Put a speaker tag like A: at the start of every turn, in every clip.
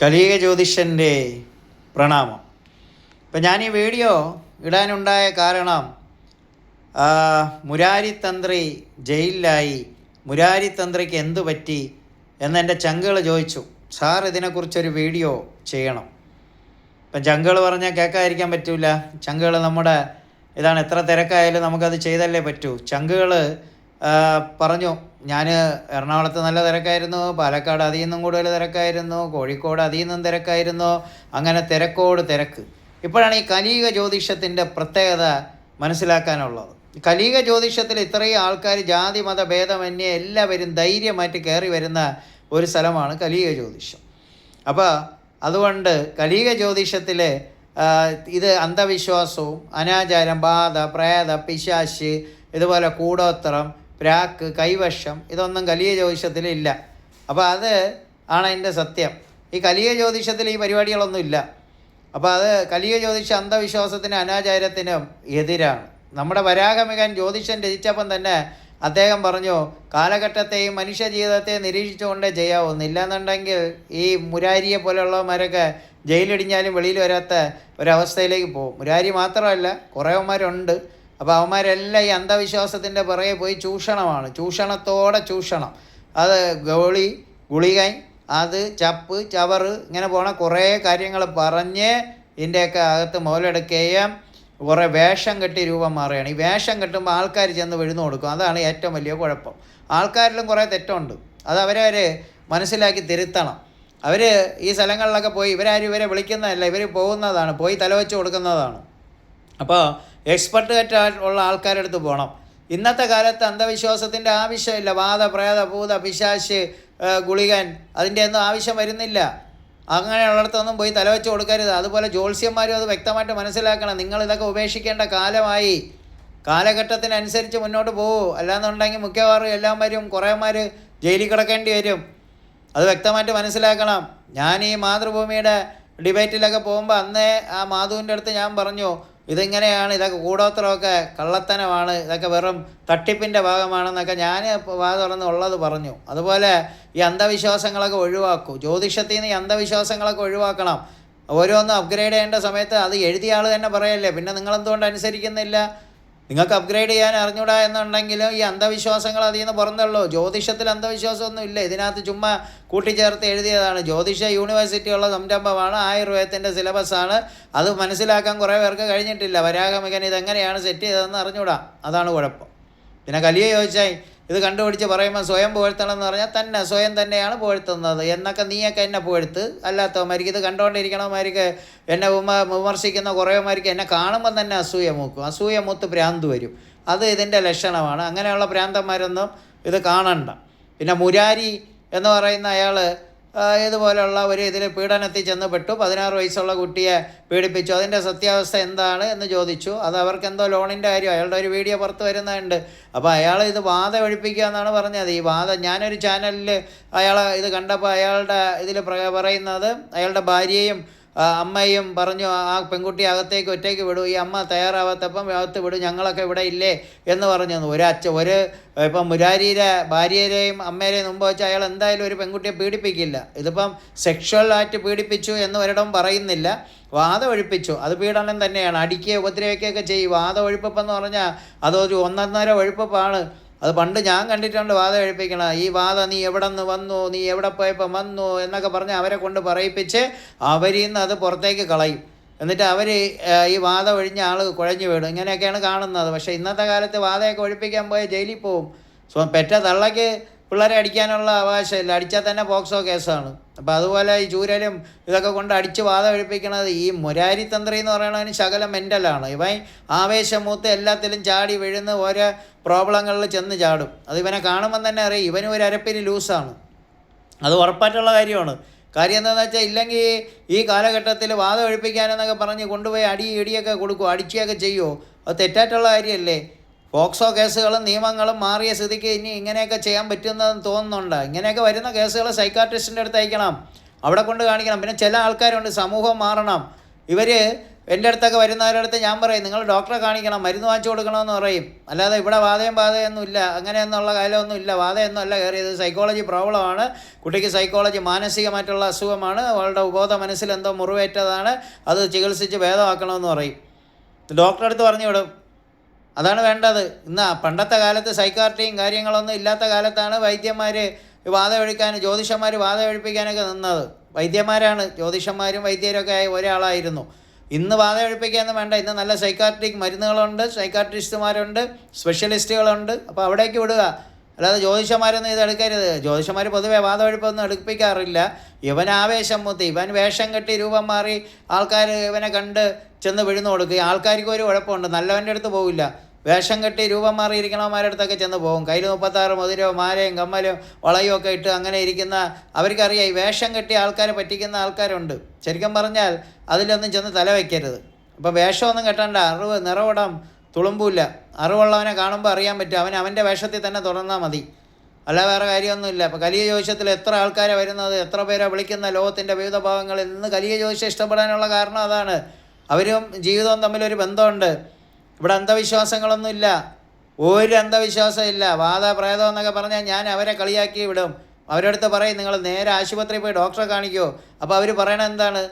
A: കലിക ജ്യോതിഷന്റെ പ്രണാമം. ഇപ്പം ഞാൻ ഈ വീഡിയോ ഇടാനുണ്ടായ കാരണം മുരാരി തന്ത്രി ജയിലിലായി. മുരാരി തന്ത്രിക്ക് എന്തു പറ്റി എന്നെന്റെ ചങ്കുകൾ ചോദിച്ചു. സാർ ഇതിനെക്കുറിച്ചൊരു വീഡിയോ ചെയ്യണം. ഇപ്പം ചങ്കുകൾ പറഞ്ഞാൽ കേൾക്കാതിരിക്കാൻ പറ്റില്ല ചങ്കുകൾ നമ്മുടെ ഇതാണ് എത്ര തിരക്കായാലും നമുക്കത് ചെയ്തല്ലേ പറ്റൂ. ചങ്കുകൾ പറഞ്ഞു ഞാൻ എറണാകുളത്ത് നല്ല തിരക്കായിരുന്നു പാലക്കാട് അതിൽ നിന്നും കൂടുതൽ തിരക്കായിരുന്നു കോഴിക്കോട് അതിൽ നിന്നും തിരക്കായിരുന്നു അങ്ങനെ തിരക്കോട് തിരക്ക്. ഇപ്പോഴാണ് ഈ കലീക ജ്യോതിഷത്തിന്റെ പ്രത്യേകത മനസ്സിലാക്കാനുള്ളത്. കലീക ജ്യോതിഷത്തിൽ ഇത്രയും ആൾക്കാർ ജാതി മത ഭേദമന്യേ എല്ലാവരും ധൈര്യമായിട്ട് കയറി വരുന്ന ഒരു സ്ഥലമാണ് കലീക ജ്യോതിഷം. അപ്പോൾ അതുകൊണ്ട് കലീക ജ്യോതിഷത്തിലെ ഇത് അന്ധവിശ്വാസവും അനാചാരം ബാധ പ്രേത പിശാശ് ഇതുപോലെ കൂടോത്രം പ്രാക്ക് കൈവശം ഇതൊന്നും കലിയ ജ്യോതിഷത്തിൽ ഇല്ല അപ്പോൾ അത് ആണ് അതിന്റെ സത്യം. ഈ കലിയ ജ്യോതിഷത്തിൽ ഈ പരിപാടികളൊന്നും ഇല്ല. അപ്പോൾ അത് കലിയ ജ്യോതിഷ അന്ധവിശ്വാസത്തിനും അനാചാരത്തിനും എതിരാണ്. നമ്മുടെ വരാഗമികൻ ജ്യോതിഷൻ രചിച്ചപ്പം തന്നെ അദ്ദേഹം പറഞ്ഞു കാലഘട്ടത്തെയും മനുഷ്യ ജീവിതത്തെയും നിരീക്ഷിച്ചുകൊണ്ടേ ചെയ്യാവുന്നു ഇല്ലാന്നുണ്ടെങ്കിൽ ഈ മുരാരിയെ പോലെയുള്ളവന്മാരൊക്കെ ജയിലിടിഞ്ഞാലും വെളിയിൽ വരാത്ത ഒരവസ്ഥയിലേക്ക് പോകും. മുരാരി മാത്രമല്ല കുറേവന്മാരുണ്ട് അപ്പോൾ അവന്മാരെല്ലാം ഈ അന്ധവിശ്വാസത്തിന്റെ പുറകെ പോയി ചൂഷണമാണ്. ചൂഷണത്തോടെ ചൂഷണം. അത് ഗോളി ഗുളികൈ അത് ചപ്പ് ചവറ് ഇങ്ങനെ പോണ കുറേ കാര്യങ്ങൾ പറഞ്ഞ് ഇതിന്റെയൊക്കെ അകത്ത് മുതലെടുക്കുകയും കുറേ വേഷം കെട്ടി രൂപം മാറുകയാണ്. ഈ വേഷം കെട്ടുമ്പോൾ ആൾക്കാർ ചെന്ന് വിഴുന്നു കൊടുക്കും. അതാണ് ഏറ്റവും വലിയ കുഴപ്പം. ആൾക്കാരിലും കുറേ തെറ്റുണ്ട്. അത് അവരവർ മനസ്സിലാക്കി തിരുത്തണം. അവർ ഈ സ്ഥലങ്ങളിലൊക്കെ പോയി ഇവരാരും ഇവരെ വിളിക്കുന്നതല്ല. ഇവർ പോകുന്നതാണ്. പോയി തലവെച്ച് കൊടുക്കുന്നതാണ്. അപ്പോൾ എക്സ്പെർട്ട് ഉള്ള ആൾക്കാരുടെ അടുത്ത് പോകണം. ഇന്നത്തെ കാലത്ത് അന്ധവിശ്വാസത്തിന്റെ ആവശ്യമില്ല. വാദ പ്രേത ഭൂത പിശാശ് ഗുളികൻ അതിന്റെ ഒന്നും ആവശ്യം വരുന്നില്ല. അങ്ങനെയുള്ളിടത്തൊന്നും പോയി തലവെച്ച് കൊടുക്കരുത്. അതുപോലെ ജ്യോത്സ്യന്മാരും അത് വ്യക്തമായിട്ട് മനസ്സിലാക്കണം. നിങ്ങൾ ഇതൊക്കെ ഉപേക്ഷിക്കേണ്ട കാലമായി. കാലഘട്ടത്തിനനുസരിച്ച് മുന്നോട്ട് പോകൂ. അല്ലാന്നുണ്ടെങ്കിൽ മിക്കവാറും എല്ലാവരും കുറേമാർ ജയിലിൽ കിടക്കേണ്ടി വരും. അത് വ്യക്തമായിട്ട് മനസ്സിലാക്കണം. ഞാൻ ഈ മാതൃഭൂമിയുടെ ഡിബേറ്റിലൊക്കെ പോകുമ്പോൾ അന്നേ ആ മാധുവിന്റെ അടുത്ത് ഞാൻ പറഞ്ഞു ഇതിങ്ങനെയാണ് ഇതൊക്കെ കൂടോത്രമൊക്കെ കള്ളത്തനമാണ് ഇതൊക്കെ വെറും തട്ടിപ്പിന്റെ ഭാഗമാണെന്നൊക്കെ ഞാൻ വാ തുറന്ന് ഉള്ളത് പറഞ്ഞു. അതുപോലെ ഈ അന്ധവിശ്വാസങ്ങളൊക്കെ ഒഴിവാക്കൂ. ജ്യോതിഷത്തിൽ നിന്ന് ഈ അന്ധവിശ്വാസങ്ങളൊക്കെ ഒഴിവാക്കണം. ഓരോന്നും അപ്ഗ്രേഡ് ചെയ്യേണ്ട സമയത്ത് അത് എഴുതിയ ആൾ തന്നെ പറയല്ലേ പിന്നെ നിങ്ങളെന്തുകൊണ്ട് അനുസരിക്കുന്നില്ല? നിങ്ങൾക്ക് അപ്ഗ്രേഡ് ചെയ്യാൻ അറിഞ്ഞൂടാ എന്നുണ്ടെങ്കിലും ഈ അന്ധവിശ്വാസങ്ങൾ അതിൽ നിന്ന് പുറന്തള്ളൂ. ജ്യോതിഷത്തിൽ അന്ധവിശ്വാസമൊന്നും ഇല്ല. ഇതിനകത്ത് ചുമ്മാ കൂട്ടിച്ചേർത്ത് എഴുതിയതാണ്. ജ്യോതിഷ യൂണിവേഴ്സിറ്റിയുള്ള സംരംഭമാണ്. ആയുർവേദത്തിന്റെ സിലബസാണ് അത് മനസ്സിലാക്കാൻ കുറേ പേർക്ക് കഴിഞ്ഞിട്ടില്ല. വരാഗമികൻ ഇതെങ്ങനെയാണ് സെറ്റ് ചെയ്തതെന്ന് അറിഞ്ഞൂടാ. അതാണ് കുഴപ്പം. പിന്നെ കലിയെ ചോദിച്ചാൽ ഇത് കണ്ടുപിടിച്ച് പറയുമ്പോൾ സ്വയം പുകഴ്ത്തണം എന്ന് പറഞ്ഞാൽ തന്നെ സ്വയം തന്നെയാണ് പുകഴ്ത്തുന്നത്. എന്നൊക്കെ നീയൊക്കെ എന്നെ പുകഴ്ത്ത്. അല്ലാത്തവന്മാർക്ക് ഇത് കണ്ടുകൊണ്ടിരിക്കണവന്മാർക്ക് എന്നെ വിമ വിമർശിക്കുന്ന കുറേമാർക്ക് എന്നെ കാണുമ്പോൾ തന്നെ അസൂയ മൂക്കും. അസൂയ മൂത്ത് ഭ്രാന്ത് വരും. അത് ഇതിന്റെ ലക്ഷണമാണ്. അങ്ങനെയുള്ള ഭ്രാന്തന്മാരൊന്നും ഇത് കാണണ്ട. പിന്നെ മുരാരി എന്ന് പറയുന്ന അയാൾ ഇതുപോലെയുള്ള ഒരു ഇതിൽ പീഡനത്തിൽ ചെന്ന് പെട്ടു. പതിനാറ് വയസ്സുള്ള കുട്ടിയെ പീഡിപ്പിച്ചു. അതിന്റെ സത്യാവസ്ഥ എന്താണ് എന്ന് ചോദിച്ചു. അത് അവർക്ക് എന്തോ ലോണിന്റെ കാര്യം അയാളുടെ ഒരു വീഡിയോ പുറത്ത് വരുന്നുണ്ട്. അപ്പോൾ അയാൾ ഇത് വാദ ഒഴിപ്പിക്കുക എന്നാണ് പറഞ്ഞത്. ഈ വാദ ഞാനൊരു ചാനലിൽ അയാൾ ഇത് കണ്ടപ്പോൾ അയാളുടെ ഇതിൽ പറയുന്നത് അയാളുടെ ഭാര്യയും അമ്മയും പറഞ്ഞു ആ പെൺകുട്ടി അകത്തേക്ക് ഒറ്റയ്ക്ക് വിടൂ ഈ അമ്മ തയ്യാറാവാത്തപ്പം അകത്ത് വിടും ഞങ്ങളൊക്കെ ഇവിടെ ഇല്ലേ? എന്ന് പറഞ്ഞു ഒരു അച്ഛ ഒരു ഇപ്പം മുരാരിയുടെ ഭാര്യയെയും അമ്മേരെയും മുമ്പ് വെച്ച് അയാൾ എന്തായാലും ഒരു പെൺകുട്ടിയെ പീഡിപ്പിക്കില്ല. ഇതിപ്പം ആയിട്ട് പീഡിപ്പിച്ചു എന്ന് ഒരിടം പറയുന്നില്ല. വാദ ഒഴിപ്പിച്ചു. അത് പീഡനം തന്നെയാണ്. അടിക്കുകയോ ഉപദ്രവിക്കുകയൊക്കെ ചെയ്യും. വാദ ഒഴിപ്പെന്ന് പറഞ്ഞാൽ അതൊരു ഒന്നൊന്നര ഒഴിപ്പാണ് അത് പണ്ട് ഞാൻ കണ്ടിട്ടുണ്ട് വാദ കഴിപ്പിക്കണം ഈ വാദ നീ എവിടെ നിന്ന് വന്നു? നീ എവിടെ പോയപ്പോൾ വന്നു? എന്നൊക്കെ പറഞ്ഞ് അവരെ കൊണ്ട് പറയിപ്പിച്ച് അവരിൽ നിന്ന് അത് പുറത്തേക്ക് കളയും. എന്നിട്ട് അവർ ഈ വാദം ഒഴിഞ്ഞ ആൾ കുഴഞ്ഞു വീടും ഇങ്ങനെയൊക്കെയാണ് കാണുന്നത്. പക്ഷേ ഇന്നത്തെ കാലത്ത് വാദയൊക്കെ ഒഴിപ്പിക്കാൻ പോയ ജയിലിൽ പോവും. സോ പെറ്റ തള്ളയ്ക്ക് പിള്ളേരെ അടിക്കാനുള്ള അവകാശമില്ല. അടിച്ചാൽ തന്നെ പോക്സോ കേസാണ്. അപ്പോൾ അതുപോലെ ഈ ചൂരലും ഇതൊക്കെ കൊണ്ട് അടിച്ച് വാദ ഒഴിപ്പിക്കുന്നത് ഈ മുരാരി തന്ത്രി എന്ന് പറയുന്നതിന് ശകല മെന്റലാണ് ഇവൻ ആവേശം മൂത്ത് എല്ലാത്തിലും ചാടി വീഴുന്ന ഓരോ പ്രോബ്ലങ്ങളിൽ ചെന്ന് ചാടും. അത് ഇവനെ കാണുമ്പം തന്നെ അറിയാം ഇവനും ഒരു അരപ്പിന് ലൂസാണ് അത് ഉറപ്പായിട്ടുള്ള കാര്യമാണ്. കാര്യം എന്താണെന്ന് വെച്ചാൽ ഇല്ലെങ്കിൽ ഈ കാലഘട്ടത്തിൽ വാദം ഒഴിപ്പിക്കാനെന്നൊക്കെ പറഞ്ഞ് കൊണ്ടുപോയി അടി ഇടിയൊക്കെ കൊടുക്കുമോ അടിക്കുകയൊക്കെ ചെയ്യുമോ അത് തെറ്റായിട്ടുള്ള കാര്യമല്ലേ? പോക്സോ കേസുകളും നിയമങ്ങളും മാറിയ സ്ഥിതിക്ക് ഇനി ഇങ്ങനെയൊക്കെ ചെയ്യാൻ പറ്റുന്നതെന്ന് തോന്നുന്നുണ്ട്. ഇങ്ങനെയൊക്കെ വരുന്ന കേസുകൾ സൈക്കാട്രിസ്റ്റിന്റെ അടുത്ത് അയക്കണം. അവിടെ കൊണ്ട് കാണിക്കണം. പിന്നെ ചില ആൾക്കാരുണ്ട് സമൂഹം മാറണം. ഇവർ എന്റെ അടുത്തൊക്കെ വരുന്നവരുടെ അടുത്ത് ഞാൻ പറയും നിങ്ങൾ ഡോക്ടറെ കാണിക്കണം മരുന്ന് വാങ്ങിച്ചു കൊടുക്കണമെന്ന് പറയും. അല്ലാതെ ഇവിടെ വാതയും ബാധയൊന്നും ഇല്ല. അങ്ങനെയൊന്നുള്ള കാലമൊന്നും ഇല്ല. വാതയൊന്നും അല്ല കയറിയത്. സൈക്കോളജി പ്രോബ്ലമാണ് കുട്ടിക്ക് സൈക്കോളജി മാനസികമായിട്ടുള്ള അസുഖമാണ്. അവളുടെ ഉബോധ മനസ്സിൽ എന്തോ മുറിവേറ്റതാണ്. അത് ചികിത്സിച്ച് ഭേദമാക്കണമെന്ന് പറയും. ഡോക്ടറെ അടുത്ത് പറഞ്ഞു വിടും. അതാണ് വേണ്ടത്. ഇന്ന് പണ്ടത്തെ കാലത്ത് സൈക്കാർട്ടിയും കാര്യങ്ങളൊന്നും ഇല്ലാത്ത കാലത്താണ് വൈദ്യന്മാർ വാത ഒഴിക്കാൻ ജ്യോതിഷന്മാർ വാത ഒഴിപ്പിക്കാനൊക്കെ നിന്നത്. വൈദ്യന്മാരാണ്. ജ്യോതിഷന്മാരും വൈദ്യരൊക്കെ ആയ ഒരാളായിരുന്നു. ഇന്ന് വാത ഒഴിപ്പിക്കാനൊന്നും വേണ്ട. ഇന്ന് നല്ല സൈക്കാട്രിക് മരുന്നുകളുണ്ട് സൈക്കാട്രിസ്റ്റുമാരുണ്ട് സ്പെഷ്യലിസ്റ്റുകളുണ്ട്. അപ്പോൾ അവിടേക്ക് വിടുക. അല്ലാതെ ജ്യോതിഷന്മാരൊന്നും ഇത് എടുക്കരുത്. ജ്യോതിഷന്മാർ പൊതുവെ വാദമെടുപ്പൊന്നും എടുപ്പിക്കാറില്ല. ഇവൻ ആവേശം മുത്തി ഇവൻ വേഷം കെട്ടി രൂപം മാറി ആൾക്കാർ ഇവനെ കണ്ട് ചെന്ന് വിഴുന്നു കൊടുക്കുക ആൾക്കാർക്ക് ഒരു കുഴപ്പമുണ്ട്. നല്ലവന്റെ അടുത്ത് പോകില്ല വേഷം കെട്ടി രൂപം മാറിയിരിക്കണവന്മാരുടെ അടുത്തൊക്കെ ചെന്ന് പോകും. കയ്യിൽ മുപ്പത്താറ് മുതിരോ മാലയും കമ്മലും വളയും ഒക്കെ ഇട്ട് അങ്ങനെ ഇരിക്കുന്ന അവർക്കറിയാം ഈ വേഷം കെട്ടി ആൾക്കാരെ പറ്റിക്കുന്ന ആൾക്കാരുണ്ട്. ശരിക്കും പറഞ്ഞാൽ അതിലൊന്നും ചെന്ന് തല വയ്ക്കരുത് അപ്പോൾ വേഷമൊന്നും കെട്ടണ്ട. അറിവ് നിറവിടം തുളുമ്പില്ല. അറിവുള്ളവനെ കാണുമ്പോൾ അറിയാൻ പറ്റും. അവൻ അവന്റെ വേഷത്തിൽ തന്നെ തുടർന്നാൽ മതി. അല്ല വേറെ കാര്യമൊന്നുമില്ല. അപ്പോൾ കലിയ ജ്യോതിഷത്തിൽ എത്ര ആൾക്കാരെ വരുന്നത് എത്ര പേരെ വിളിക്കുന്ന ലോകത്തിന്റെ വിവിധ ഭാഗങ്ങളിൽ നിന്ന് കലിയ ജ്യോതിഷം ഇഷ്ടപ്പെടാനുള്ള കാരണം അതാണ്. അവരും ജീവിതവും തമ്മിലൊരു ബന്ധമുണ്ട്. ഇവിടെ അന്ധവിശ്വാസങ്ങളൊന്നുമില്ല ഒരു അന്ധവിശ്വാസം ഇല്ല വാദ പ്രേതം എന്നൊക്കെ പറഞ്ഞാൽ ഞാൻ അവരെ കളിയാക്കി വിടും. അവരടുത്ത് പറയും നിങ്ങൾ നേരെ ആശുപത്രിയിൽ പോയി ഡോക്ടറെ കാണിക്കുമോ അപ്പോൾ അവർ പറയണത് എന്താണ്?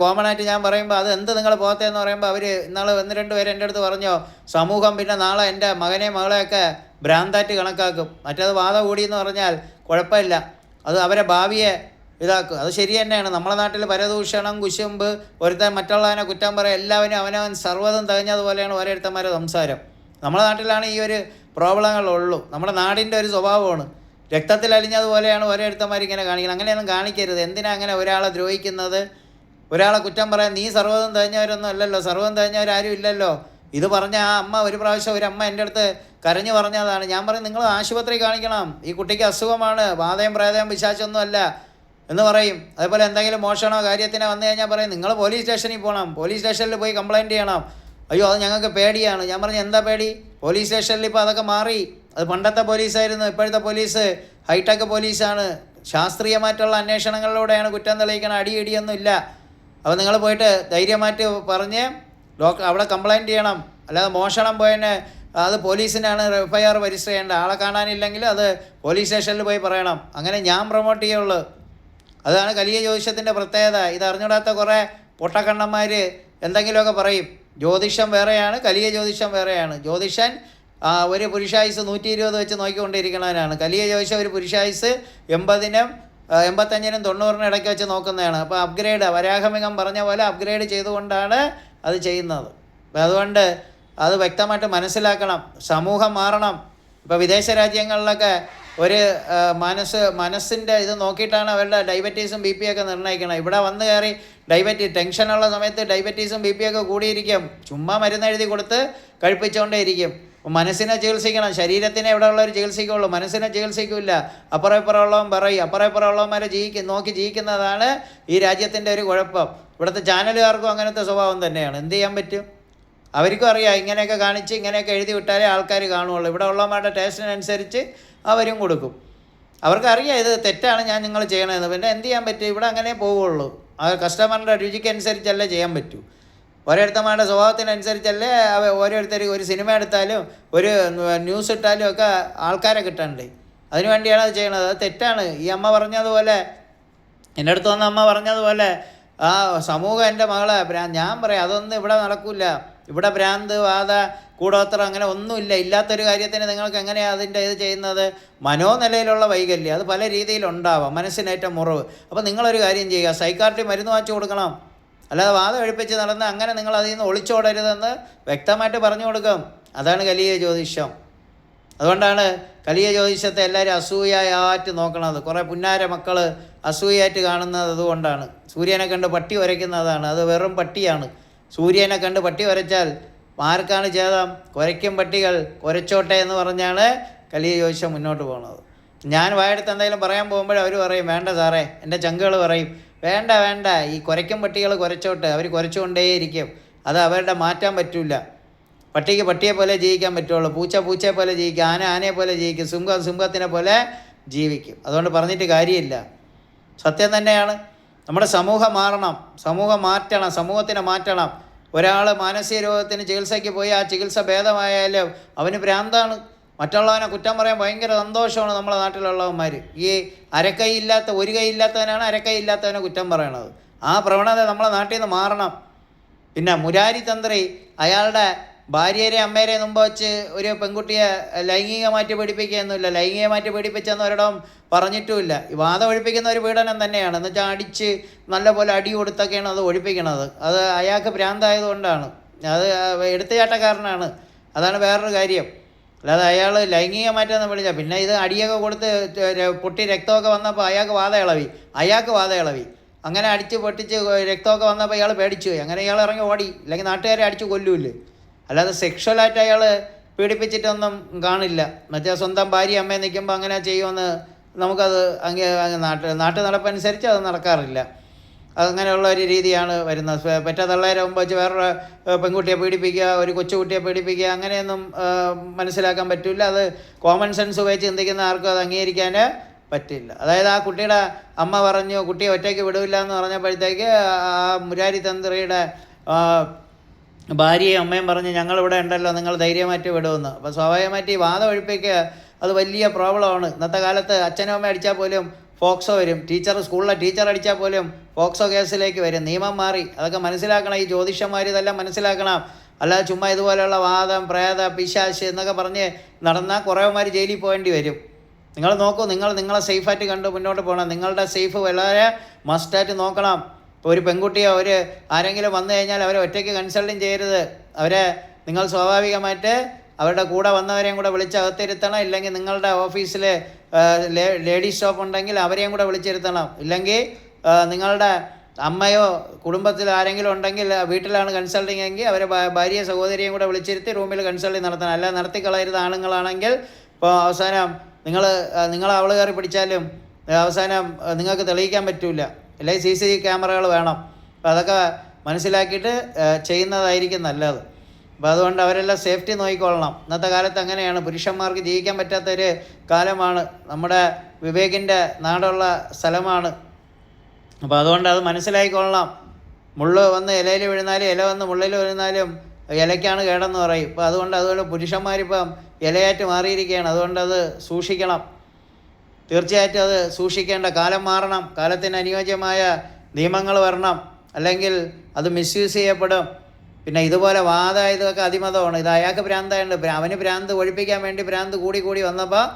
A: കോമൺ ആയിട്ട് ഞാൻ പറയുമ്പോൾ അത് എന്ത് നിങ്ങൾ പോകത്തേന്ന് പറയുമ്പോൾ അവർ ഇന്നാൾ ഒന്ന് രണ്ട് പേര് എന്റെ അടുത്ത് പറഞ്ഞോ സമൂഹം പിന്നെ നാളെ എന്റെ മകനെ മകളെയൊക്കെ ഭ്രാന്തായിട്ട് കണക്കാക്കും. മറ്റേത് വാദ കൂടിയെന്ന് പറഞ്ഞാൽ കുഴപ്പമില്ല. അത് അവരെ ഭാവിയെ ഇതാക്കും. അത് ശരി തന്നെയാണ്. നമ്മുടെ നാട്ടിൽ പരദൂഷണം കുശുമ്പ് ഒരുത്തൻ മറ്റുള്ളവനെ കുറ്റം പറയുക എല്ലാവരും അവനവൻ സർവതം തികഞ്ഞതുപോലെയാണ് ഓരോരുത്തന്മാരെ സംസാരം. നമ്മുടെ നാട്ടിലാണ് ഈ ഒരു പ്രോബ്ലങ്ങളുള്ളൂ. നമ്മുടെ നാടിന്റെ ഒരു സ്വഭാവമാണ്. രക്തത്തിൽ അലിഞ്ഞതുപോലെയാണ് ഓരോരുത്തന്മാർ ഇങ്ങനെ കാണിക്കുന്നത്. അങ്ങനെയൊന്നും കാണിക്കരുത്. എന്തിനാ അങ്ങനെ ഒരാളെ ദ്രോഹിക്കുന്നത്? ഒരാളെ കുറ്റം പറയാൻ നീ സർവതം തികഞ്ഞവരൊന്നും അല്ലല്ലോ. സർവതം തികഞ്ഞവരാരും ഇല്ലല്ലോ. ഇത് പറഞ്ഞ ആ അമ്മ ഒരു പ്രാവശ്യം ഒരു അമ്മ എന്റെ അടുത്ത് കരഞ്ഞു പറഞ്ഞതാണ്. ഞാൻ പറയും നിങ്ങൾ ആശുപത്രി കാണിക്കണം. ഈ കുട്ടിക്ക് അസുഖമാണ്. വാതയം പ്രേതയും പിശാചൊന്നും അല്ല എന്ന് പറയും. അതേപോലെ എന്തെങ്കിലും മോഷണോ കാര്യത്തിനോ വന്നു കഴിഞ്ഞാൽ പറയും നിങ്ങൾ പോലീസ് സ്റ്റേഷനിൽ പോകണം പോലീസ് സ്റ്റേഷനിൽ പോയി കംപ്ലയിന്റ് ചെയ്യണം. അയ്യോ അത് ഞങ്ങൾക്ക് പേടിയാണ്. ഞാൻ പറഞ്ഞു എന്താ പേടി? പോലീസ് സ്റ്റേഷനിൽ ഇപ്പോൾ അതൊക്കെ മാറി. അത് പണ്ടത്തെ പോലീസായിരുന്നു ഇപ്പോഴത്തെ പോലീസ് ഹൈടെക് പോലീസാണ്. ശാസ്ത്രീയമായിട്ടുള്ള അന്വേഷണങ്ങളിലൂടെയാണ് കുറ്റം തെളിയിക്കണം അടിയിടിയൊന്നും ഇല്ല. അപ്പോൾ നിങ്ങൾ പോയിട്ട് ധൈര്യമായിട്ട് പറഞ്ഞ് ഡോക്ടർ അവിടെ കംപ്ലയിന്റ് ചെയ്യണം. അല്ലാതെ മോഷണം പോയതിന് അത് പോലീസിനാണ് എഫ് ഐ ആർ രജിസ്റ്റർ ചെയ്യേണ്ടത് ആളെ കാണാനില്ലെങ്കിൽ അത് പോലീസ് സ്റ്റേഷനിൽ പോയി പറയണം. അങ്ങനെ ഞാൻ പ്രൊമോട്ട് ചെയ്യുള്ളൂ. അതാണ് കലിയ ജ്യോതിഷത്തിന്റെ പ്രത്യേകത. ഇത് കുറേ പൊട്ടക്കണ്ണന്മാർ എന്തെങ്കിലുമൊക്കെ പറയും. ജ്യോതിഷം വേറെയാണ് കലിയ ജ്യോതിഷം വേറെയാണ്. ജ്യോതിഷൻ ഒരു പുരുഷായുസ് നൂറ്റി ഇരുപത് വെച്ച് നോക്കിക്കൊണ്ടിരിക്കുന്നവനാണ്. കലിയ ജ്യോതിഷം ഒരു പുരുഷായുസ് എൺപതിനും എൺപത്തഞ്ചിനും തൊണ്ണൂറിനും ഇടയ്ക്ക് വെച്ച് നോക്കുന്നതാണ്. അപ്പോൾ അപ്ഗ്രേഡ് വരാഹമികം പറഞ്ഞ പോലെ അപ്ഗ്രേഡ് ചെയ്തുകൊണ്ടാണ് അത് ചെയ്യുന്നത്. അപ്പോൾ അതുകൊണ്ട് അത് വ്യക്തമായിട്ട് മനസ്സിലാക്കണം. സമൂഹം മാറണം. ഇപ്പോൾ വിദേശ രാജ്യങ്ങളിലൊക്കെ ഒരു മനസ്സ് മനസ്സിന്റെ ഇത് നോക്കിയിട്ടാണ് അവരുടെ ഡയബറ്റീസും ബി പി ഒക്കെ നിർണയിക്കണം ഇവിടെ വന്ന് കയറി ഡയബറ്റീസ് ടെൻഷനുള്ള സമയത്ത് ഡയബറ്റീസും ബി പി ഒക്കെ കൂടിയിരിക്കും. ചുമ്മാ മരുന്ന് എഴുതി കൊടുത്ത് കഴിപ്പിച്ചുകൊണ്ടേ ഇരിക്കും. മനസ്സിനെ ചികിത്സിക്കണം. ശരീരത്തിനെ ഇവിടെ ഉള്ളവർ ചികിത്സിക്കുള്ളൂ. മനസ്സിനെ ചികിത്സിക്കില്ല. അപ്പുറം പുറമുള്ളവൻ പറയും. അപ്പുറം പുറമുള്ളവന്മാരെ ജീവിക്കും നോക്കി ജീവിക്കുന്നതാണ് ഈ രാജ്യത്തിന്റെ ഒരു കുഴപ്പം. ഇവിടുത്തെ ചാനലുകാർക്കും അങ്ങനത്തെ സ്വഭാവം തന്നെയാണ്. എന്ത് ചെയ്യാൻ പറ്റും? അവർക്കും അറിയാം. ഇങ്ങനെയൊക്കെ കാണിച്ച് ഇങ്ങനെയൊക്കെ എഴുതി വിട്ടാലേ ആൾക്കാർ കാണുള്ളൂ. ഇവിടെ ഉള്ളവന്മാരുടെ ടേസ്റ്റിനനുസരിച്ച് അവരും കൊടുക്കും. അവർക്കറിയാം ഇത് തെറ്റാണ് ഞാൻ നിങ്ങൾ ചെയ്യണമെന്ന് പിന്നെ എന്ത് ചെയ്യാൻ പറ്റും? ഇവിടെ അങ്ങനെ പോവുള്ളൂ. അത് കസ്റ്റമറിന്റെ രുചിക്കനുസരിച്ചല്ലേ ചെയ്യാൻ പറ്റൂ. ഓരോരുത്തന്മാരുടെ സ്വഭാവത്തിനനുസരിച്ചല്ലേ അവ ഓരോരുത്തർ ഒരു സിനിമ എടുത്താലും ഒരു ന്യൂസ് ഇട്ടാലും ഒക്കെ ആൾക്കാരെ കിട്ടണ്ടേ. അതിനു വേണ്ടിയാണ് അത് ചെയ്യണത്. അത് തെറ്റാണ്. ഈ അമ്മ പറഞ്ഞതുപോലെ എന്റെ അടുത്ത് വന്ന അമ്മ പറഞ്ഞതുപോലെ ആ സമൂഹം എന്റെ മകളെ ഞാൻ പറയാം അതൊന്നും ഇവിടെ നടക്കില്ല ഇവിടെ ഭ്രാന്ത് വാദ കൂടോത്രം അങ്ങനെ ഒന്നുമില്ല. ഇല്ലാത്തൊരു കാര്യത്തിന് നിങ്ങൾക്ക് എങ്ങനെയാണ് അതിന്റെ ഇത് ചെയ്യുന്നത്? മനോനിലയിലുള്ള വൈകല്യം. അത് പല രീതിയിലുണ്ടാവാം. മനസ്സിനേറ്റ മുറിവ്. അപ്പോൾ നിങ്ങളൊരു കാര്യം ചെയ്യുക. സൈക്കാർട്ടി മരുന്ന് വാങ്ങിച്ചു കൊടുക്കണം. അല്ലാതെ വാദം ഒഴിപ്പിച്ച് നടന്ന് അങ്ങനെ നിങ്ങൾ അതിൽ നിന്ന് ഒളിച്ചോടരുതെന്ന് വ്യക്തമായിട്ട് പറഞ്ഞു കൊടുക്കും. അതാണ് കലിയ ജ്യോതിഷം. അതുകൊണ്ടാണ് കലിയ ജ്യോതിഷത്തെ എല്ലാവരും അസൂയായിട്ട് നോക്കണത്. കുറേ പുന്നാര മക്കൾ അസൂയായിട്ട് കാണുന്നത് അതുകൊണ്ടാണ്. സൂര്യനെ കണ്ട് പട്ടി വരയ്ക്കുന്നതാണ് അത് വെറും പട്ടിയാണ്. സൂര്യനെ കണ്ട് പട്ടി വരച്ചാൽ ആർക്കാണ് ഛേദം? കുരയ്ക്കും പട്ടികൾ കുരച്ചോട്ടെ എന്ന് പറഞ്ഞാണ് കലിയ ജ്യോതിഷം മുന്നോട്ട് പോകുന്നത്. ഞാൻ വായടുത്ത് എന്തെങ്കിലും പറയാൻ പോകുമ്പോൾ അവർ പറയും വേണ്ട സാറേ എന്റെ ചങ്കുകൾ പറയും വേണ്ട വേണ്ട ഈ കുരയ്ക്കും പട്ടികൾ കുരച്ചോട്ടെ അവർ കുരച്ചുകൊണ്ടേയിരിക്കും അത് അവരുടെ മാറ്റാൻ പറ്റില്ല പട്ടിക്ക് പട്ടിയെ പോലെ ജീവിക്കാൻ പറ്റുള്ളൂ പൂച്ച പൂച്ചയെ പോലെ ജീവിക്കും ആന ആനയെ പോലെ ജീവിക്കും സിംഹം സിംഹത്തിനെ പോലെ ജീവിക്കും. അതുകൊണ്ട് പറഞ്ഞിട്ട് കാര്യമില്ല. സത്യം തന്നെയാണ്. നമ്മുടെ സമൂഹം മാറണം സമൂഹം മാറ്റണം സമൂഹത്തിനെ മാറ്റണം. ഒരാൾ മാനസിക രോഗത്തിന് ചികിത്സയ്ക്ക് പോയി ആ ചികിത്സ ഭേദമായാലും അവന് ഭ്രാന്താണ്. മറ്റുള്ളവനെ കുറ്റം പറയാൻ ഭയങ്കര സന്തോഷമാണ് നമ്മുടെ നാട്ടിലുള്ളവന്മാർ ഈ അരക്കൈ ഇല്ലാത്ത ഒരു കൈ ഇല്ലാത്തവനാണ് അരക്കൈ ഇല്ലാത്തവനെ കുറ്റം പറയണത്. ആ പ്രവണത നമ്മളെ നാട്ടിൽ നിന്ന് മാറണം. പിന്നെ മുരാരി തന്ത്രി അയാളുടെ ഭാര്യരെ അമ്മേരെ മുമ്പ് വെച്ച് ഒരു പെൺകുട്ടിയെ ലൈംഗികമായിട്ട് പീഡിപ്പിക്കുകയൊന്നുമില്ല ലൈംഗികമായിട്ട് പീഡിപ്പിച്ചെന്ന് ഒരിടം പറഞ്ഞിട്ടുമില്ല. വാദം ഒഴിപ്പിക്കുന്ന ഒരു പീഡനം തന്നെയാണ്. എന്ന് വെച്ചാൽ അടിച്ച് നല്ലപോലെ അടി കൊടുത്തൊക്കെയാണ് അത് ഒഴിപ്പിക്കണത് അത് അയാൾക്ക് ഭ്രാന്തായതുകൊണ്ടാണ്. അത് എടുത്തുചാട്ടക്കാരനാണ്. അതാണ് വേറൊരു കാര്യം. അല്ലാതെ അയാൾ ലൈംഗികമായിട്ടൊന്നും വിളിച്ച പിന്നെ ഇത് അടിയൊക്കെ കൊടുത്ത് പൊട്ടി രക്തമൊക്കെ വന്നപ്പോൾ അയാൾക്ക് വാദ ഇളവി. അയാൾക്ക് വാദ ഇളവി. അങ്ങനെ അടിച്ച് പൊട്ടിച്ച് രക്തമൊക്കെ വന്നപ്പോൾ ഇയാൾ പേടിച്ചു അങ്ങനെ ഇയാൾ ഇറങ്ങി ഓടി. അല്ലെങ്കിൽ നാട്ടുകാരെ അടിച്ച് കൊല്ലൂല്ലേ? അല്ലാതെ സെക്ഷലായിട്ട് അയാൾ പീഡിപ്പിച്ചിട്ടൊന്നും കാണില്ല. മറ്റേ സ്വന്തം ഭാര്യ അമ്മയെ നിൽക്കുമ്പോൾ അങ്ങനെ ചെയ്യുമെന്ന് നമുക്കത് അങ്ങ് നാട്ടിൽ നാട്ട് നാട്ടു നടപ്പനുസരിച്ച് അത് നടക്കാറില്ല. അതങ്ങനെയുള്ള ഒരു രീതിയാണ് വരുന്നത്. പെറ്റ തള്ളേരെ മുമ്പ് വെച്ച് വേറൊരു പെൺകുട്ടിയെ പീഡിപ്പിക്കുക ഒരു കൊച്ചുകുട്ടിയെ പീഡിപ്പിക്കുക അങ്ങനെയൊന്നും മനസ്സിലാക്കാൻ പറ്റില്ല. അത് കോമൺ സെൻസ് ഉപയോഗിച്ച് ചിന്തിക്കുന്ന ആർക്കും അത് അംഗീകരിക്കാൻ പറ്റില്ല. അതായത് ആ കുട്ടിയുടെ അമ്മ പറഞ്ഞു കുട്ടിയെ ഒറ്റയ്ക്ക് വിടില്ല എന്ന് പറഞ്ഞപ്പോഴത്തേക്ക് ആ മുരാരി തന്ത്രിയുടെ ഭാര്യയും അമ്മയും പറഞ്ഞ് ഞങ്ങളിവിടെ ഉണ്ടല്ലോ നിങ്ങൾ ധൈര്യമായിട്ട് വിടുമെന്ന്. അപ്പോൾ സ്വാഭാവികമായിട്ട് ഈ വാദം ഒഴിപ്പിക്കുക അത് വലിയ പ്രോബ്ലമാണ്. ഇന്നത്തെ കാലത്ത് അച്ഛനും അമ്മയും അടിച്ചാൽ പോലും ഫോക്സോ വരും. ടീച്ചർ സ്കൂളിലെ ടീച്ചർ അടിച്ചാൽ പോലും ഫോക്സോ കേസിലേക്ക് വരും. നിയമം മാറി. അതൊക്കെ മനസ്സിലാക്കണം. ഈ ജ്യോതിഷന്മാർ ഇതെല്ലാം മനസ്സിലാക്കണം. അല്ലാതെ ചുമ്മാ ഇതുപോലെയുള്ള വാദം പ്രേത പിശാശ് എന്നൊക്കെ പറഞ്ഞ് നടന്നാൽ കുറേമാർ ജയിലിൽ പോകേണ്ടി വരും. നിങ്ങൾ നോക്കൂ നിങ്ങൾ നിങ്ങളെ സേഫായിട്ട് കണ്ട് മുന്നോട്ട് പോകണം. നിങ്ങളുടെ സേഫ് വളരെ മസ്റ്റായിട്ട് നോക്കണം. ഒരു പെൺകുട്ടിയോ ഒരു ആരെങ്കിലും വന്നു കഴിഞ്ഞാൽ അവരെ ഒറ്റയ്ക്ക് കൺസൾട്ടിങ് ചെയ്യരുത്. അവരെ നിങ്ങൾ സ്വാഭാവികമായിട്ട് അവരുടെ കൂടെ വന്നവരെയും കൂടെ വിളിച്ച് അകത്തിരുത്തണം ഇല്ലെങ്കിൽ നിങ്ങളുടെ ഓഫീസിൽ ലേഡീസ് ഷോപ്പ് ഉണ്ടെങ്കിൽ അവരെയും കൂടെ വിളിച്ചിരുത്തണം. ഇല്ലെങ്കിൽ നിങ്ങളുടെ അമ്മയോ കുടുംബത്തിൽ ആരെങ്കിലും ഉണ്ടെങ്കിൽ വീട്ടിലാണ് കൺസൾട്ടിങ് എങ്കിൽ അവരെ ഭാര്യയെ സഹോദരിയും കൂടെ വിളിച്ചിരുത്തി റൂമിൽ കൺസൾട്ടിങ് നടത്തണം. അല്ല നടത്തിക്കളയരുത് ആണുങ്ങളാണെങ്കിൽ ഇപ്പോൾ അവസാനം നിങ്ങൾ നിങ്ങൾ അവൾ കയറി പിടിച്ചാലും അവസാനം നിങ്ങൾക്ക് തെളിയിക്കാൻ പറ്റില്ല അല്ലെങ്കിൽ സി സി ക്യാമറകൾ വേണം. അപ്പോൾ അതൊക്കെ മനസ്സിലാക്കിയിട്ട് ചെയ്യുന്നതായിരിക്കും നല്ലത്. അപ്പോൾ അതുകൊണ്ട് അവരെല്ലാം സേഫ്റ്റി നോക്കിക്കൊള്ളണം. ഇന്നത്തെ കാലത്ത് അങ്ങനെയാണ്. പുരുഷന്മാർക്ക് ജീവിക്കാൻ പറ്റാത്തൊരു കാലമാണ്. നമ്മുടെ വിവേകിന്റെ നാടുള്ള സ്ഥലമാണ്. അപ്പോൾ അതുകൊണ്ട് അത് മനസ്സിലാക്കിക്കൊള്ളണം. മുള്ള് വന്ന് ഇലയിൽ വീഴുന്നാലും ഇല വന്ന് മുള്ളിൽ വീഴുന്നാലും ഇലയ്ക്കാണ് കേടെന്ന് പറയും. അപ്പോൾ അതുകൊണ്ട് അതുപോലെ പുരുഷന്മാരിപ്പം ഇലയായിട്ട് മാറിയിരിക്കുകയാണ്. അതുകൊണ്ട് അത് സൂക്ഷിക്കണം. തീർച്ചയായിട്ടും അത് സൂക്ഷിക്കേണ്ട. കാലം മാറണം. കാലത്തിന് അനുയോജ്യമായ നിയമങ്ങൾ വരണം. അല്ലെങ്കിൽ അത് മിസ്യൂസ് ചെയ്യപ്പെടും. പിന്നെ ഇതുപോലെ വാദ ഇതൊക്കെ അതിമതമാണ്. ഇത് അയാൾക്ക് ഭ്രാന്തായുണ്ട് ഭ്രാ- അവന് ഭ്രാന്ത് ഒഴിപ്പിക്കാൻ വേണ്ടി ഭ്രാന്ത് കൂടി കൂടി വന്നപ്പോൾ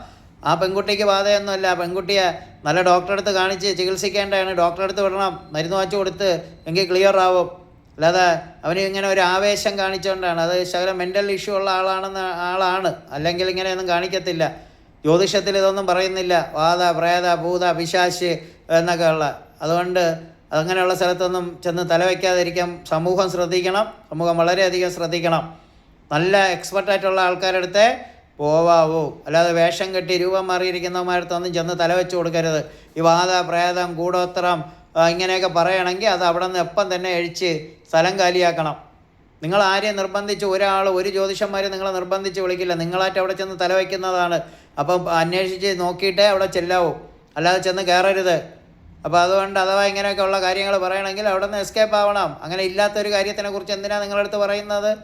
A: ആ പെൺകുട്ടിക്ക് ബാധയൊന്നുമല്ല ആ പെൺകുട്ടിയെ നല്ല ഡോക്ടറെ അടുത്ത് കാണിച്ച് ചികിത്സിക്കേണ്ടതാണ്. ഡോക്ടറെ അടുത്ത് വിടണം. മരുന്ന് വാച്ച് കൊടുത്ത് എങ്കിൽ ക്ലിയർ ആവും. അല്ലാതെ അവന് ഇങ്ങനെ ഒരു ആവേശം കാണിച്ചുകൊണ്ടാണ് അത് ശകലം മെന്റൽ ഇഷ്യൂ ഉള്ള ആളാണെന്ന് ആളാണ്. അല്ലെങ്കിൽ ഇങ്ങനെയൊന്നും കാണിക്കത്തില്ല. ജ്യോതിഷത്തിൽ ഇതൊന്നും പറയുന്നില്ല. വാത പ്രേത ഭൂത പിശാശ് എന്നൊക്കെ ഉള്ള. അതുകൊണ്ട് അങ്ങനെയുള്ള സ്ഥലത്തൊന്നും ചെന്ന് തലവെക്കാതിരിക്കാൻ സമൂഹം ശ്രദ്ധിക്കണം. സമൂഹം വളരെയധികം ശ്രദ്ധിക്കണം. നല്ല എക്സ്പെർട്ടായിട്ടുള്ള ആൾക്കാരുടെ അടുത്തേ പോവാവൂ. അല്ലാതെ വേഷം കെട്ടി രൂപം മാറിയിരിക്കുന്നവന്മാരത്തൊന്നും ചെന്ന് തലവെച്ച് കൊടുക്കരുത്. ഈ വാത പ്രേതം കൂടോത്രം ഇങ്ങനെയൊക്കെ പറയണമെങ്കിൽ അത് അവിടെ നിന്ന് എപ്പം തന്നെ അഴിച്ച് സ്ഥലം കാലിയാക്കണം. നിങ്ങൾ ആരെയും നിർബന്ധിച്ച് ഒരാൾ ഒരു ജ്യോതിഷന്മാരെ നിങ്ങളെ നിർബന്ധിച്ച് വിളിക്കില്ല. നിങ്ങളായിട്ട് അവിടെ ചെന്ന് തലവയ്ക്കുന്നതാണ് അപ്പം അന്വേഷിച്ച് നോക്കിയിട്ടേ അവിടെ ചെല്ലാവൂ. അല്ലാതെ ചെന്ന് കയറരുത്. അപ്പോൾ അതുകൊണ്ട് അഥവാ ഇങ്ങനെയൊക്കെ ഉള്ള കാര്യങ്ങൾ പറയണമെങ്കിൽ അവിടെ നിന്ന് എസ്കേപ്പ് ആവണം. അങ്ങനെ ഇല്ലാത്തൊരു കാര്യത്തിനെ കുറിച്ച് എന്തിനാണ് നിങ്ങളടുത്ത് പറയുന്നത്?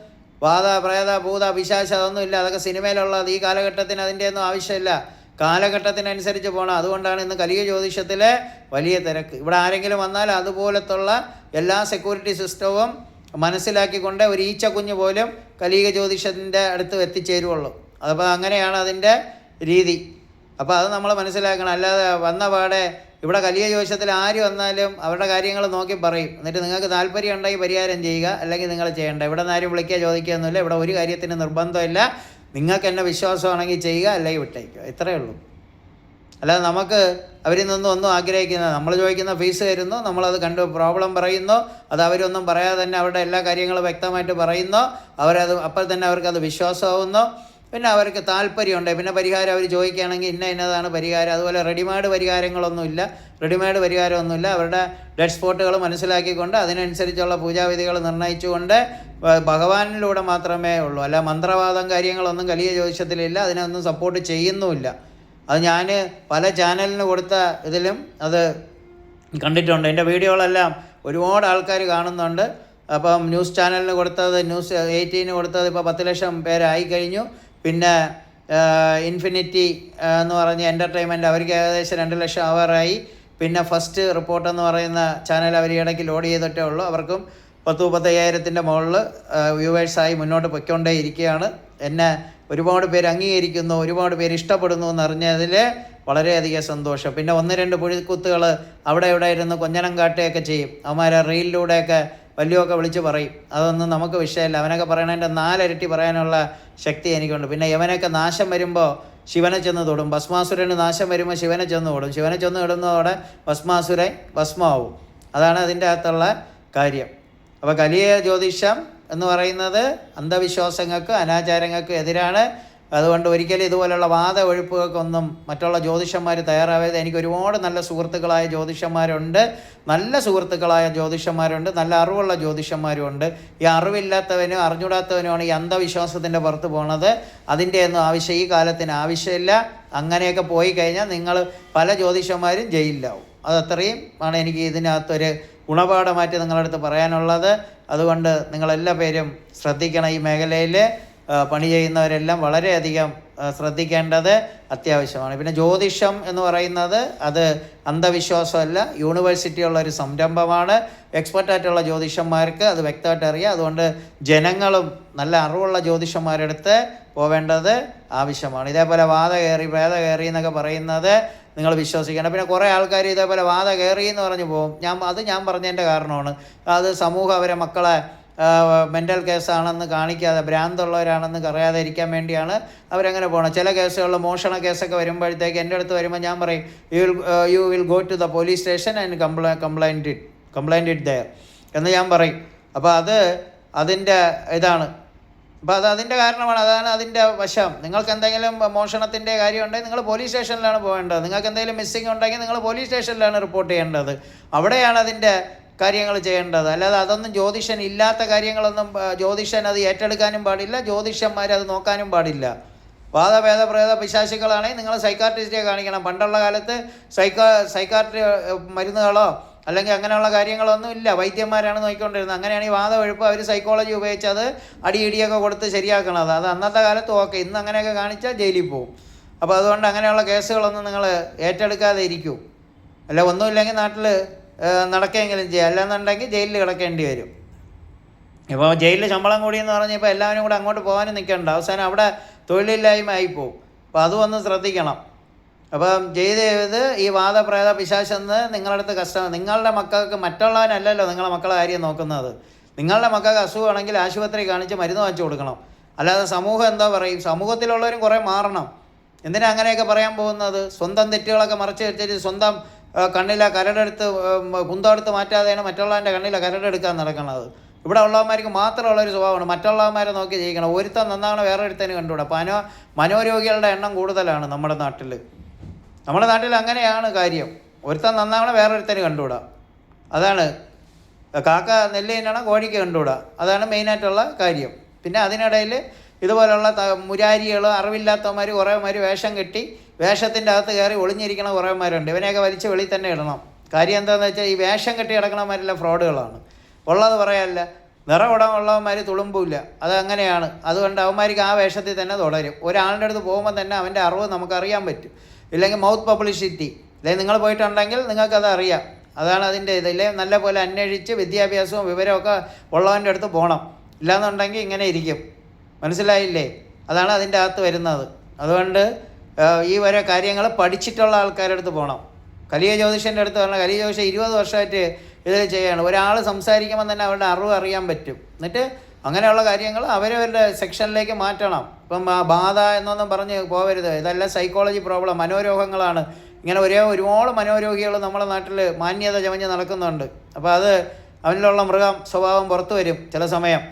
A: വാദ പ്രേത ഭൂത പിശാശ അതൊന്നും ഇല്ല. അതൊക്കെ സിനിമയിലുള്ളത് ഈ കാലഘട്ടത്തിന് അതിന്റെ ഒന്നും ആവശ്യമില്ല. കാലഘട്ടത്തിനനുസരിച്ച് പോകണം അതുകൊണ്ടാണ് ഇന്ന് കലിയ ജ്യോതിഷത്തിലെ വലിയ തിരക്ക്. ഇവിടെ ആരെങ്കിലും വന്നാൽ അതുപോലത്തുള്ള എല്ലാ സെക്യൂരിറ്റി സിസ്റ്റവും മനസ്സിലാക്കിക്കൊണ്ട് ഒരു ഈച്ച കുഞ്ഞ് പോലും കലിക ജ്യോതിഷത്തിന്റെ അടുത്ത് എത്തിച്ചേരുവുള്ളൂ. അതപ്പോൾ അങ്ങനെയാണ് അതിന്റെ രീതി. അപ്പോൾ അത് നമ്മൾ മനസ്സിലാക്കണം. അല്ലാതെ വന്ന പാടെ ഇവിടെ കലിയ ജ്യോതിഷത്തിൽ ആര് വന്നാലും അവരുടെ കാര്യങ്ങൾ നോക്കി പറയും. എന്നിട്ട് നിങ്ങൾക്ക് താല്പര്യം ഉണ്ടെങ്കിൽ പരിഹാരം ചെയ്യുക അല്ലെങ്കിൽ നിങ്ങൾ ചെയ്യേണ്ട. ഇവിടെ നിന്ന് ആരും വിളിക്കുക ചോദിക്കുകയൊന്നുമില്ല ഇവിടെ ഒരു കാര്യത്തിന് നിർബന്ധമില്ല. നിങ്ങൾക്ക് എന്നെ വിശ്വാസമാണെങ്കിൽ ചെയ്യുക അല്ലെങ്കിൽ വിട്ടേക്കുക ഇത്രയേ ഉള്ളൂ. അല്ലാതെ നമുക്ക് അവരിൽ നിന്നും ഒന്നും ആഗ്രഹിക്കുന്നത് നമ്മൾ ചോദിക്കുന്ന ഫീസ് തരുന്നു നമ്മളത് കണ്ട് പ്രോബ്ലം പറയുന്നു അത് അവരൊന്നും പറയാതെ തന്നെ അവരുടെ എല്ലാ കാര്യങ്ങളും വ്യക്തമായിട്ട് പറയുന്നു അവരത് അപ്പോൾ തന്നെ അവർക്കത് വിശ്വാസമാവുന്നു. പിന്നെ അവർക്ക് താല്പര്യമുണ്ട്. പിന്നെ പരിഹാരം അവർ ചോദിക്കുകയാണെങ്കിൽ ഇന്ന ഇന്നതാണ് പരിഹാരം. അതുപോലെ റെഡിമെയ്ഡ് പരിഹാരങ്ങളൊന്നുമില്ല. റെഡിമെയ്ഡ് പരിഹാരമൊന്നുമില്ല. അവരുടെ ഡെഡ് സ്പോട്ടുകൾ മനസ്സിലാക്കിക്കൊണ്ട് അതിനനുസരിച്ചുള്ള പൂജാവിധികൾ നിർണയിച്ചുകൊണ്ട് ഭഗവാനിലൂടെ മാത്രമേ ഉള്ളൂ. അല്ല മന്ത്രവാദം കാര്യങ്ങളൊന്നും കലിയ ജ്യോതിഷത്തിലില്ല. അതിനൊന്നും സപ്പോർട്ട് ചെയ്യുന്നുമില്ല. അത് ഞാൻ പല ചാനലിന് കൊടുത്ത ഇതിലും അത് കണ്ടിട്ടുണ്ട്. എന്റെ വീഡിയോകളെല്ലാം ഒരുപാട് ആൾക്കാർ കാണുന്നുണ്ട്. അപ്പം ന്യൂസ് ചാനലിന് കൊടുത്തത് ന്യൂസ് എയ്റ്റീന് കൊടുത്തത് ഇപ്പോൾ പത്ത് ലക്ഷം പേരായി കഴിഞ്ഞു. പിന്നെ ഇൻഫിനിറ്റി എന്ന് പറഞ്ഞ എന്റർടൈൻമെന്റ് അവർക്ക് ഏകദേശം രണ്ട് ലക്ഷം അവറായി പിന്നെ ഫസ്റ്റ് റിപ്പോർട്ട് എന്ന് പറയുന്ന ചാനൽ അവർ ഇടയ്ക്ക് ലോഡ് ചെയ്തിട്ടേ ഉള്ളൂ. അവർക്കും പത്ത് മുപ്പത്തയ്യായിരത്തിന്റെ മുകളിൽ വ്യൂവേഴ്സായി മുന്നോട്ട് പൊയ്ക്കൊണ്ടേ ഇരിക്കുകയാണ് എന്നെ ഒരുപാട് പേര് അംഗീകരിക്കുന്നു ഒരുപാട് പേര് ഇഷ്ടപ്പെടുന്നു എന്നറിഞ്ഞതിൽ വളരെയധികം സന്തോഷം. പിന്നെ ഒന്ന് രണ്ട് പുഴിക്കുത്തുകൾ അവിടെ ഇവിടെ ഇരുന്ന് കൊഞ്ഞനം കാട്ടുകയൊക്കെ ചെയ്യും. അവന്മാരെ റീലിലൂടെയൊക്കെ വലിയൊക്കെ വിളിച്ച് പറയും. അതൊന്നും നമുക്ക് വിഷയമില്ല. അവനൊക്കെ പറയണതിന്റെ നാലിരട്ടി പറയാനുള്ള ശക്തി എനിക്കുണ്ട്. പിന്നെ ഇവനൊക്കെ നാശം വരുമ്പോൾ ശിവനെ ചെന്ന് തൊടും. ഭസ്മാസുരന് നാശം വരുമ്പോൾ ശിവനെ ചെന്ന് തൊടും. ശിവനെ ചെന്ന് തൊടുന്നതോടെ ഭസ്മാസുരൻ ഭസ്മാവും. അതാണ് അതിന്റെ അകത്തുള്ള കാര്യം. അപ്പോൾ കലിയ ജ്യോതിഷം എന്ന് പറയുന്നത് അന്ധവിശ്വാസങ്ങൾക്ക് അനാചാരങ്ങൾക്ക് എതിരാണ്. അതുകൊണ്ട് ഒരിക്കലും ഇതുപോലുള്ള വാദ ഒഴിപ്പുകൾക്കൊന്നും മറ്റുള്ള ജ്യോതിഷന്മാർ തയ്യാറാവാതെ. എനിക്ക് ഒരുപാട് നല്ല സുഹൃത്തുക്കളായ ജ്യോതിഷന്മാരുണ്ട്. നല്ല സുഹൃത്തുക്കളായ ജ്യോതിഷന്മാരുണ്ട്. നല്ല അറിവുള്ള ജ്യോതിഷന്മാരുമുണ്ട്. ഈ അറിവില്ലാത്തവനും അറിഞ്ഞൂടാത്തവനുമാണ് ഈ അന്ധവിശ്വാസത്തിന്റെ പുറത്ത് പോണത്. അതിന്റെ ഒന്നും ആവശ്യം ഈ കാലത്തിന് ആവശ്യമില്ല. അങ്ങനെയൊക്കെ പോയി കഴിഞ്ഞാൽ നിങ്ങൾ പല ജ്യോതിഷന്മാരും ജയിലിലാവും. അതത്രയും ആണ് എനിക്ക് ഇതിനകത്തൊരു ഗുണപാഠമായിട്ട് നിങ്ങളുടെ അടുത്ത് പറയാനുള്ളത്. അതുകൊണ്ട് നിങ്ങളെല്ലാ പേരും ശ്രദ്ധിക്കണം ഈ മേഖലയിൽ പണി ചെയ്യുന്നവരെല്ലാം വളരെയധികം ശ്രദ്ധിക്കേണ്ടത് അത്യാവശ്യമാണ്. പിന്നെ ജ്യോതിഷം എന്ന് പറയുന്നത് അത് അന്ധവിശ്വാസമല്ല യൂണിവേഴ്സിറ്റിയുള്ള ഒരു സംരംഭമാണ്. എക്സ്പെർട്ടായിട്ടുള്ള ജ്യോതിഷന്മാർക്ക് അത് വ്യക്തമായിട്ട് അറിയാം. അതുകൊണ്ട് ജനങ്ങളും നല്ല അറിവുള്ള ജ്യോതിഷന്മാരെടുത്ത് പോവേണ്ടത് ആവശ്യമാണ്. ഇതേപോലെ വാത കയറി വേദ കയറി എന്നൊക്കെ പറയുന്നത് നിങ്ങൾ വിശ്വസിക്കണം. പിന്നെ കുറേ ആൾക്കാർ ഇതേപോലെ വാത കയറി എന്ന് പറഞ്ഞു പോകും. ഞാൻ അത് ഞാൻ പറഞ്ഞതിന്റെ കാരണമാണ്. അത് സമൂഹം അവരെ മക്കളെ മെന്റൽ കേസാണെന്ന് കാണിക്കാതെ ഭ്രാന്തുള്ളവരാണെന്ന് അറിയാതെ ഇരിക്കാൻ വേണ്ടിയാണ് അവരങ്ങനെ പോകണം ചില കേസുകളിൽ മോഷണ കേസൊക്കെ വരുമ്പോഴത്തേക്ക് എന്റെ അടുത്ത് വരുമ്പോൾ ഞാൻ പറയും you will you will go to the police station and comply complaint it it there എന്ന് ഞാൻ പറയും. അപ്പോൾ അത് അതിന്റെ ഇതാണ്. അപ്പോൾ അത് അതിന്റെ കാരണമാണ്. അതാണ് അതിന്റെ വശം. നിങ്ങൾക്ക് എന്തെങ്കിലും മോഷണത്തിന്റെ കാര്യം ഉണ്ടെങ്കിൽ നിങ്ങൾ പോലീസ് സ്റ്റേഷനിലാണ് പോകേണ്ടത്. നിങ്ങൾക്ക് എന്തെങ്കിലും മിസ്സിംഗ് ഉണ്ടെങ്കിൽ നിങ്ങൾ പോലീസ് സ്റ്റേഷനിലാണ് റിപ്പോർട്ട് ചെയ്യേണ്ടത്. അവിടെയാണ് അതിന്റെ കാര്യങ്ങൾ ചെയ്യേണ്ടത്. അല്ലാതെ അതൊന്നും ജ്യോതിഷൻ ഇല്ലാത്ത കാര്യങ്ങളൊന്നും ജ്യോതിഷൻ അത് ഏറ്റെടുക്കാനും പാടില്ല. ജ്യോതിഷന്മാർ അത് നോക്കാനും പാടില്ല. വാദഭേദ പ്രേത പിശാശുക്കളാണെങ്കിൽ നിങ്ങൾ സൈക്കാട്രിസ്റ്റിനെ കാണിക്കണം. പണ്ടുള്ള കാലത്ത് സൈക്കാ സൈക്കാട്രി മരുന്നുകളോ അല്ലെങ്കിൽ അങ്ങനെയുള്ള കാര്യങ്ങളൊന്നും ഇല്ല. വൈദ്യന്മാരാണ് നോക്കിക്കൊണ്ടിരുന്നത്. അങ്ങനെയാണെങ്കിൽ ഈ ഒഴുപ്പ് അവർ സൈക്കോളജി ഉപയോഗിച്ച് അത് അടിയിടിയൊക്കെ കൊടുത്ത് ശരിയാക്കണത്. അത് അന്നത്തെ കാലത്ത് ഓക്കെ. ഇന്ന് അങ്ങനെയൊക്കെ കാണിച്ചാൽ ജയിലിൽ പോകും അപ്പോൾ അതുകൊണ്ട് അങ്ങനെയുള്ള കേസുകളൊന്നും നിങ്ങൾ ഏറ്റെടുക്കാതെ ഇരിക്കൂ. അല്ല ഒന്നുമില്ലെങ്കിൽ നാട്ടിൽ നടക്കുകയെങ്കിലും ചെയ്യാം. അല്ലാന്നുണ്ടെങ്കിൽ ജയിലിൽ കിടക്കേണ്ടി വരും. ഇപ്പോൾ ജയിലിൽ ശമ്പളം കൂടിയെന്ന് പറഞ്ഞപ്പോൾ എല്ലാവരും കൂടെ അങ്ങോട്ട് പോകാനും നിൽക്കണ്ട. അവസാനം അവിടെ തൊഴിലില്ലായ്മ ആയിപ്പോവും അപ്പോൾ അതും ഒന്ന് ശ്രദ്ധിക്കണം. അപ്പം ചെയ്ത് ചെയ്ത് ഈ വാദപ്രേത പിശാശെന്ന് നിങ്ങളുടെ അടുത്ത് കഷ്ടം നിങ്ങളുടെ മക്കൾക്ക് മറ്റുള്ളവനല്ലല്ലോ നിങ്ങളുടെ മക്കളെ കാര്യം നോക്കുന്നത്. നിങ്ങളുടെ മക്കൾക്ക് അസുഖമാണെങ്കിൽ ആശുപത്രി കാണിച്ച് മരുന്ന് വാങ്ങിച്ചു കൊടുക്കണം. അല്ലാതെ സമൂഹം എന്താ പറയും? സമൂഹത്തിലുള്ളവരും കുറേ മാറണം. എന്തിനാ അങ്ങനെയൊക്കെ പറയാൻ പോകുന്നത്? സ്വന്തം തെറ്റുകളൊക്കെ മറച്ചു വെച്ചിട്ട് സ്വന്തം കണ്ണിലെ കരടെടുത്ത് കുന്തമെടുത്ത് മാറ്റാതെയാണ് മറ്റുള്ളവന്റെ കണ്ണിലെ കരടെടുക്കാൻ നടക്കുന്നത് ഇവിടെ ഉള്ളവന്മാർക്ക് മാത്രമുള്ള ഒരു സ്വഭാവമാണ് മറ്റുള്ളവന്മാരെ നോക്കി ജയിക്കണം ഒരുത്തൻ നന്നാണ് വേറെ ഒരുത്തന് കണ്ടുകൂടാ. അനോ മനോരോഗികളുടെ എണ്ണം കൂടുതലാണ് നമ്മുടെ നാട്ടിൽ നമ്മുടെ നാട്ടിൽ അങ്ങനെയാണ് കാര്യം. ഒരുത്തൻ നന്നാവണം വേറൊരുത്തന് കണ്ടുകൂടാ. അതാണ്. കാക്ക നെല്ല് തിന്നണം കോഴിക്ക് കണ്ടുകൂടാ. അതാണ് മെയിനായിട്ടുള്ള കാര്യം. പിന്നെ അതിനിടയിൽ ഇതുപോലുള്ള മുരാരികൾ അറിവില്ലാത്തവന്മാർ കുറേമാർ വേഷം കെട്ടി വേഷത്തിന്റെ അകത്ത് കയറി ഒളിഞ്ഞിരിക്കണ കുറേമാരുണ്ട് ഇവനെയൊക്കെ വലിച്ച് വെളിയിൽ തന്നെ ഇടണം. കാര്യം എന്താണെന്ന് വെച്ചാൽ ഈ വേഷം കെട്ടി കിടക്കണമാരെല്ലാം ഫ്രോഡുകളാണ്. ഉള്ളത് പറയാനല്ല. നിറവിടം ഉള്ളവന്മാർ തുളുമ്പില്ല അത് അങ്ങനെയാണ്. അതുകൊണ്ട് അവന്മാർക്ക് ആ വേഷത്തിൽ തന്നെ തുടരും. ഒരാളുടെ അടുത്ത് പോകുമ്പോൾ തന്നെ അവന്റെ അറിവ് നമുക്കറിയാൻ പറ്റും. ഇല്ലെങ്കിൽ മൗത്ത് പബ്ലിസിറ്റി. അല്ലെങ്കിൽ നിങ്ങൾ പോയിട്ടുണ്ടെങ്കിൽ നിങ്ങൾക്കത് അറിയാം. അതാണ് അതിന്റെ ഇത്. ഇല്ലേ? നല്ല പോലെ അന്വേഷിച്ച് വിദ്യാഭ്യാസവും വിവരമൊക്കെ ഉള്ളവന്റെ അടുത്ത് പോകണം ഇല്ലാന്നുണ്ടെങ്കിൽ ഇങ്ങനെ ഇരിക്കും. മനസ്സിലായില്ലേ? അതാണ് അതിന്റെ അകത്ത് വരുന്നത്. അതുകൊണ്ട് ഈ വരെ കാര്യങ്ങൾ പഠിച്ചിട്ടുള്ള ആൾക്കാരുടെ അടുത്ത് പോകണം കലിയ ജ്യോതിഷന്റെ അടുത്ത് പറഞ്ഞാൽ കലിയ ജ്യോതിഷം ഇരുപത് വർഷമായിട്ട് ഇതിൽ ചെയ്യാണ്. ഒരാൾ സംസാരിക്കുമ്പോൾ തന്നെ അവരുടെ അറിവ് അറിയാൻ പറ്റും. എന്നിട്ട് അങ്ങനെയുള്ള കാര്യങ്ങൾ അവരവരുടെ സെക്ഷനിലേക്ക് മാറ്റണം. ഇപ്പം ബാധ എന്നൊന്നും പറഞ്ഞ് പോകരുത് ഇതെല്ലാം സൈക്കോളജി പ്രോബ്ലം മനോരോഗങ്ങളാണ്. ഇങ്ങനെ ഒരേ ഒരുപാട് മനോരോഗികൾ നമ്മുടെ നാട്ടിൽ മാന്യത ചമഞ്ഞ് നടക്കുന്നുണ്ട്. അപ്പോൾ അത് അവനിലുള്ള മൃഗം സ്വഭാവം പുറത്തു വരും ചില സമയം.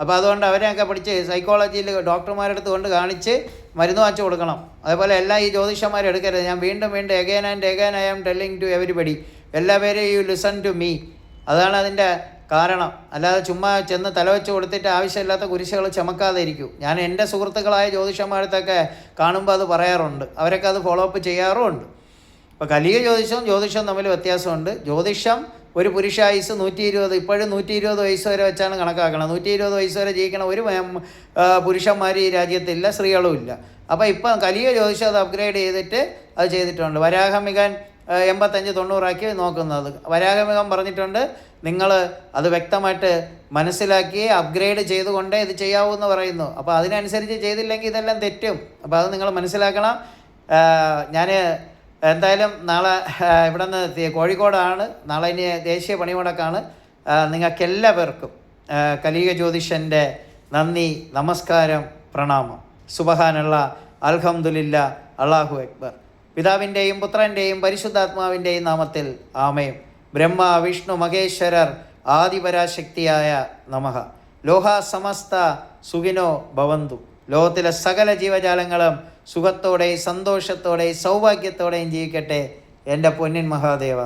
A: അപ്പോൾ അതുകൊണ്ട് അവരെയൊക്കെ പിടിച്ച് സൈക്കോളജിയിൽ ഡോക്ടർമാരുടെ അടുത്ത് കൊണ്ട് കാണിച്ച് മരുന്ന് വാങ്ങിച്ചു കൊടുക്കണം. അതേപോലെ എല്ലാ ഈ ജ്യോതിഷന്മാരും എടുക്കരുത്. ഞാൻ വീണ്ടും വീണ്ടും again and again I am telling to everybody എല്ലാ പേരും യു ലിസൺ ടു മീ അതാണ് അതിന്റെ കാരണം. അല്ലാതെ ചുമ്മാ ചെന്ന് തലവെച്ച് കൊടുത്തിട്ട് ആവശ്യമില്ലാത്ത കുരിശുകൾ ചമക്കാതെ ഇരിക്കൂ ഞാൻ എന്റെ സുഹൃത്തുക്കളായ ജ്യോതിഷന്മാരത്തൊക്കെ കാണുമ്പോൾ അത് പറയാറുണ്ട്. അവരൊക്കെ അത് ഫോളോ അപ്പ് ചെയ്യാറുമുണ്ട് അപ്പോൾ കലിയ ജ്യോതിഷവും ജ്യോതിഷവും തമ്മിൽ വ്യത്യാസമുണ്ട്. ജ്യോതിഷം ഒരു പുരുഷായുസ് നൂറ്റി ഇരുപത് ഇപ്പോഴും നൂറ്റി ഇരുപത് വയസ്സ് വരെ വെച്ചാണ് കണക്കാക്കണം നൂറ്റി ഇരുപത് വയസ്സ് വരെ ജീവിക്കണ ഒരു പുരുഷന്മാർ ഈ രാജ്യത്തില്ല സ്ത്രീകളും ഇല്ല. അപ്പോൾ ഇപ്പം കലിയ ജ്യോതിഷം അത് അപ്ഗ്രേഡ് ചെയ്തിട്ട് അത് ചെയ്തിട്ടുണ്ട്. വരാഹമികൻ എൺപത്തഞ്ച് തൊണ്ണൂറാക്കി നോക്കുന്നത്. വരാഹമികൻ പറഞ്ഞിട്ടുണ്ട് നിങ്ങൾ അത് വ്യക്തമായിട്ട് മനസ്സിലാക്കി അപ്ഗ്രേഡ് ചെയ്തുകൊണ്ടേ ഇത് ചെയ്യാവൂ എന്ന് പറയുന്നു. അപ്പോൾ അതിനനുസരിച്ച് ചെയ്തില്ലെങ്കിൽ ഇതെല്ലാം തെറ്റും. അപ്പോൾ അത് നിങ്ങൾ മനസ്സിലാക്കണം. ഞാൻ എന്തായാലും നാളെ ഇവിടെ നിന്ന് കോഴിക്കോടാണ്. നാളെ ഇനി ദേശീയ പണിമുടക്കാണ്. നിങ്ങൾക്ക് എല്ലാവർക്കും ആ, കലിക ജ്യോതിഷന്റെ നന്ദി നമസ്കാരം പ്രണാമം. സുബഹാനുള്ള അൽഹംദുലില്ല അള്ളാഹു അക്ബർ. പിതാവിന്റെയും പുത്രന്റെയും പരിശുദ്ധാത്മാവിന്റെയും നാമത്തിൽ ആമയും ബ്രഹ്മ വിഷ്ണു മഹേശ്വരർ ആദിപരാശക്തിയായ നമഹ. ലോഹ സമസ്ത സുഖിനോ ഭവന്തു. ലോകത്തിലെ സകല ജീവജാലങ്ങളും സുഖത്തോടെയും സന്തോഷത്തോടെയും സൗഭാഗ്യത്തോടെയും ജീവിക്കട്ടെ എന്റെ പൊന്നിൻ മഹാദേവ.